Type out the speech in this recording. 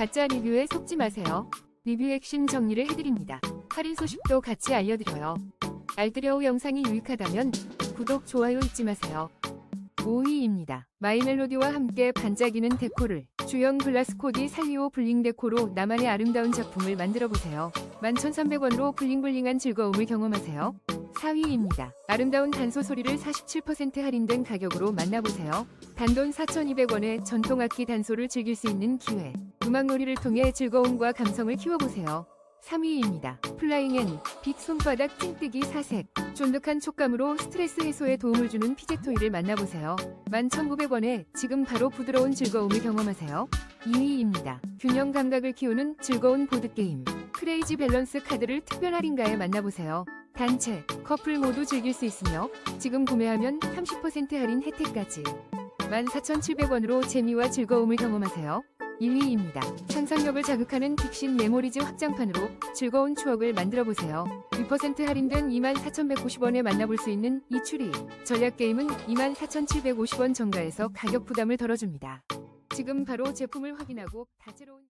가짜 리뷰에 속지 마세요. 리뷰 핵심 정리를 해드립니다. 할인 소식도 같이 알려드려요. 알뜰여우 영상이 유익하다면 구독, 좋아요 잊지 마세요. 5위입니다. 마이멜로디와 함께 반짝이는 데코를 주영 글라스코디 살리오 블링 데코로 나만의 아름다운 작품을 만들어보세요. 11,300원으로 블링블링한 즐거움을 경험하세요. 4위입니다. 아름다운 단소 소리를 47% 할인된 가격으로 만나보세요. 단돈 4,200원에 전통악기 단소를 즐길 수 있는 기회. 음악놀이를 통해 즐거움과 감성을 키워보세요. 3위입니다. 플라잉 앤 빅 손바닥 찡뜨기 사색. 쫀득한 촉감으로 스트레스 해소에 도움을 주는 피제토이를 만나보세요. 11,900원에 지금 바로 부드러운 즐거움을 경험하세요. 2위입니다. 균형 감각을 키우는 즐거운 보드게임. 크레이지 밸런스 카드를 특별 할인가에 만나보세요. 단체, 커플 모두 즐길 수 있으며 지금 구매하면 30% 할인 혜택까지. 14,700원으로 재미와 즐거움을 경험하세요. 1위입니다. 상상력을 자극하는 빅신 메모리즈 확장판으로 즐거운 추억을 만들어보세요. 2% 할인된 24,190원에 만나볼 수 있는 이 추리. 전략 게임은 24,750원 정가에서 가격 부담을 덜어줍니다. 지금 바로 제품을 확인하고 다채로운